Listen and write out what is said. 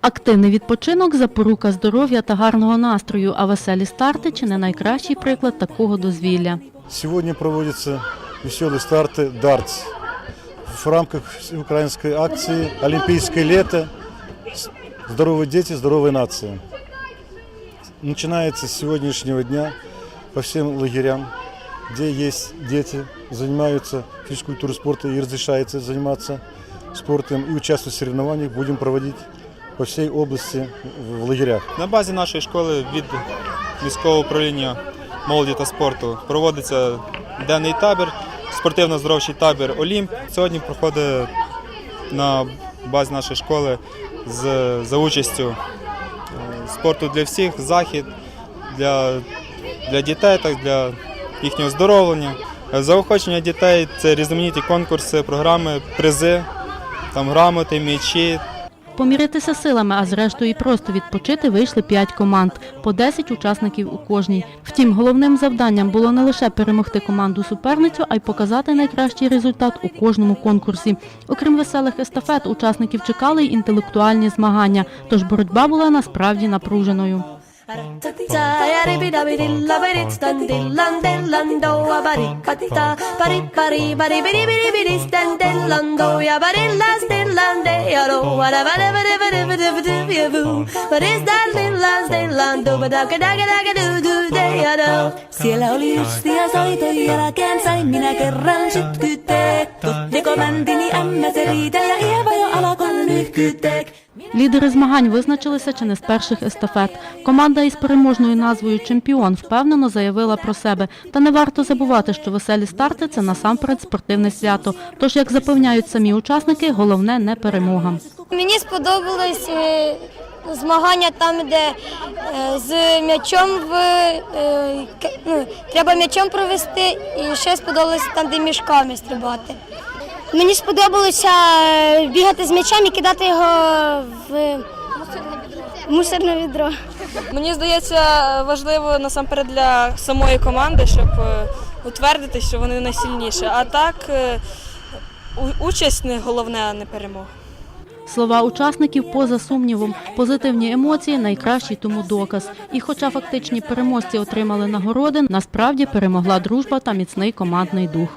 Активний відпочинок запорука здоров'я та гарного настрою, а веселі старти чи не найкращий приклад такого дозвілля. Сегодня проводятся веселые старты «Дартс» в рамках украинской акции «Олимпийское лето. Здоровые дети, здоровая нация». Начинается с сегодняшнего дня по всем лагерям, где есть дети, занимаются физической культурой спорта и разрешается заниматься спортом и участвовать в соревнованиях, будем проводить по всей области в лагерях. На базі нашої школи від міського управління молоді та спорту проводиться денний табір, спортивно-здоровчий табір Олімп. Сьогодні проходить на базі нашої школи з, за участю е, спорту для всіх, захід для, для дітей, так для їхнього здоровлення. Заохочення дітей це різноманітні конкурси, програми, призи, там грамоти, м'ячі, Поміритися силами, а зрештою і просто відпочити вийшли п'ять команд, по 10 учасників у кожній. Втім, головним завданням було не лише перемогти команду суперницю, а й показати найкращий результат у кожному конкурсі. Окрім веселих естафет, учасників чекали й інтелектуальні змагання, тож боротьба була насправді напруженою. Finland, jag då. Whatever, never, never, never, never, never, never But it's that Finland, Finland Då var dagar, dagar, dagar, du, du, de ja då. Siellä oli ystäjä soiton jälkeen Sain minä kerran. Sytkytek Tuttiko bändini ämmä se riitä Ja ieva jo alakon nyhkytek Лідери змагань визначилися чи не з перших естафет. Команда із переможною назвою Чемпіон впевнено заявила про себе. Та не варто забувати, що веселі старти це насамперед спортивне свято. Тож, як запевняють самі учасники, головне не перемога. Мені сподобалось е, змагання там, де е, з м'ячом в е, ну, треба м'ячом провести, і ще сподобалось там, де мішками стрибати. Мені сподобалося е, бігати з м'ячем і кидати його в мусорне відро. Мені здається, важливо насамперед для самої команди, щоб е, утвердити, що вони найсильніші. А так е, участь не головне, а не перемога. Слова учасників поза сумнівом, позитивні емоції найкращий тому доказ. І хоча фактичні переможці отримали нагороди, насправді перемогла дружба та міцний командний дух.